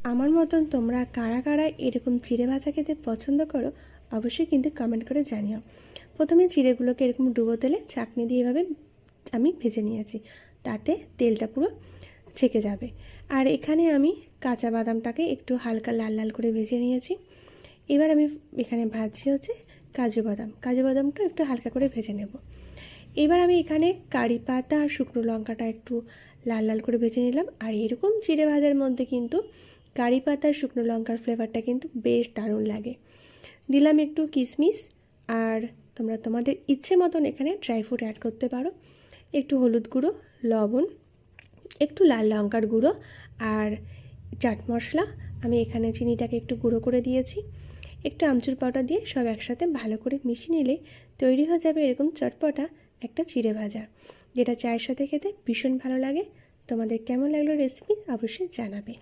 আমার মতন তোমরা কারা কারা এরকম চিড়ে ভাজা খেতে পছন্দ করো, অবশ্যই কিন্তু কমেন্ট করে জানিও। প্রথমে চিড়েগুলোকে এরকম ডুবো তেলে চাকনি দিয়ে এভাবে আমি ভেজে নিয়েছি। তাতে তেলটা পুরো ছেঁকে যাবে। আর এখানে আমি কাঁচা বাদামটাকে একটু হালকা লাল লাল করে ভেজে নিয়েছি। এবার আমি এখানে ভাজছি হচ্ছে কাজু বাদাম। কাজু বাদামটা একটু হালকা করে ভেজে নেব। এবার আমি এখানে কারি পাতা আর শুকনো লঙ্কাটা একটু লাল লাল করে ভেজে নিলাম। আর এরকম চিড়ে ভাজার মধ্যে কিন্তু কারি পাতা শুকনো লঙ্কার ফ্লেভারটা কিন্তু বেশ দারুণ লাগে। দিলাম একটু কিশমিশ আর তোমরা তোমাদের ইচ্ছে মতন এখানে ড্রাই ফ্রুট অ্যাড করতে পারো। একটু হলুদ গুঁড়ো, লবণ, একটু লাল লঙ্কার গুঁড়ো, আর চাট মশলা। আমি এখানে চিনিটাকে একটু গুঁড়ো করে দিয়েছি। একটু আমচুর পাউডার দিয়ে সব একসাথে ভালো করে মিশিয়ে নিলে তৈরি হয়ে যাবে এরকম চটপটা একটা চিড়ে ভাজা, যেটা চায়ের সাথে খেতে ভীষণ ভালো লাগে। তোমাদের কেমন লাগল রেসিপি অবশ্যই জানাবে।